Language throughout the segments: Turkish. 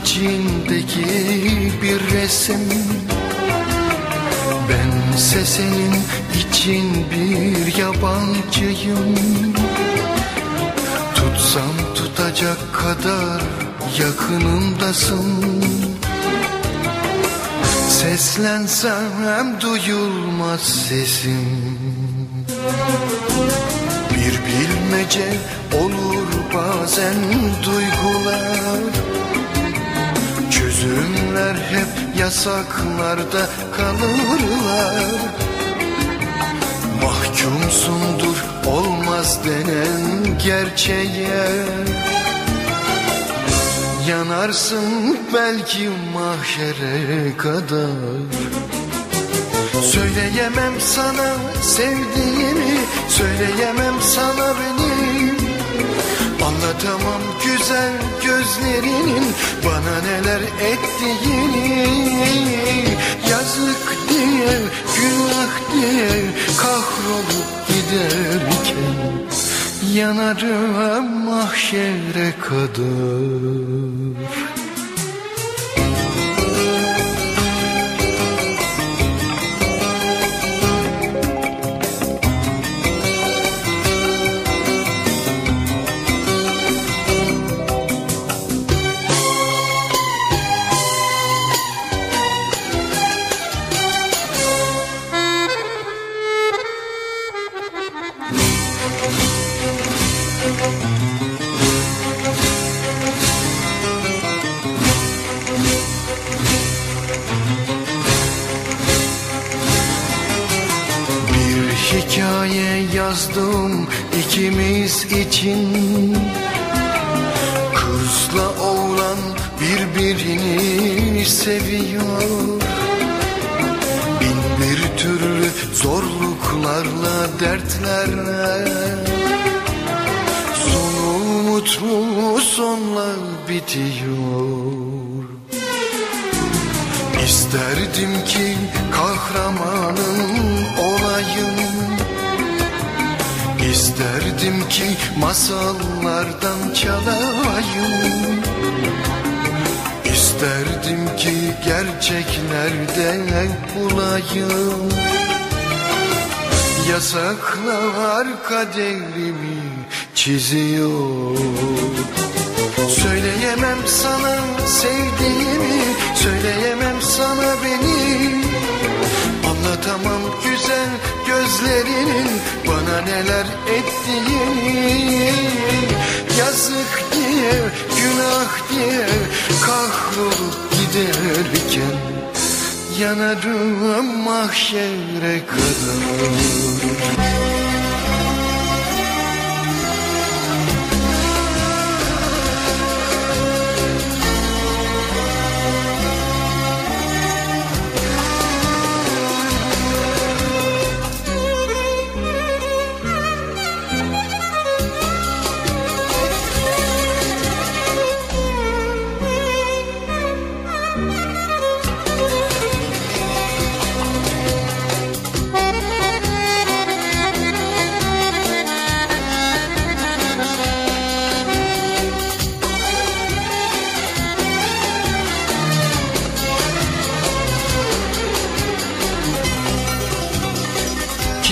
içindeki bir resim. Bense senin için bir yabancıyım. Tutsam tutacak kadar yakınımdasın. Seslensem duyulmaz sesim. Bir bilmece olur bazen duygular. Çözümler hep yasaklarda kalırlar. Mahkumsundur olmaz denen gerçeğe. Yanarsın belki mahşere kadar. Söyleyemem sana sevdiğimi Söyleyemem sana beni Anlatamam güzel gözlerinin Bana neler ettiğini. Yazık diye, günah diye Kahrolup giderken Yanarım mahşere kadar hikaye yazdım ikimiz için. Kızla oğlan birbirini seviyor. Bin bir türlü zorluklarla dertlerle. Sonu mutlu sonla bitiyor? İsterdim ki kahramanım olayım İsterdim ki masallardan çalayım. İsterdim ki gerçeklerde bulayım. Yasaklar kaderimi çiziyor. Söyleyemem sana sevdiğimi Söyleyemem sana beni. Anlatamam güzel gözlerinin Bana neler ettiğini. Yazık diye, günah diye Kahrolup giderken Yanarım mahşere kadar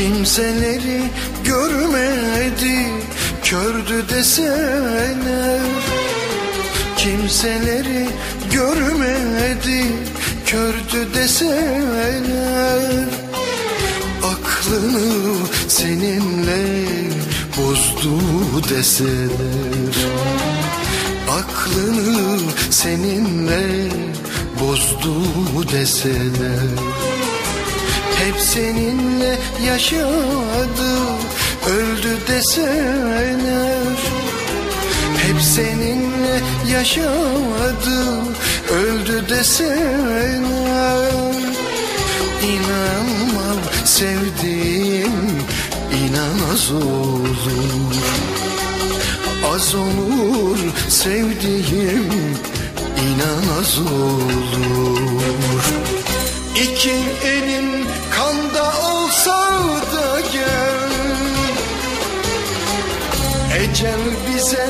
Kimseleri görmedi. Kördü deseler Kimseleri görmedi. Kördü deseler Aklını seninle bozdu deseler. Aklını seninle bozdu deseler hep seninle yaşadı öldü deseler Hep seninle yaşadı öldü deseler İnanmam sevdiğim inan az olur Az olur sevdiğim inan az olur İki elin kanda olsa da gel. Ecel bize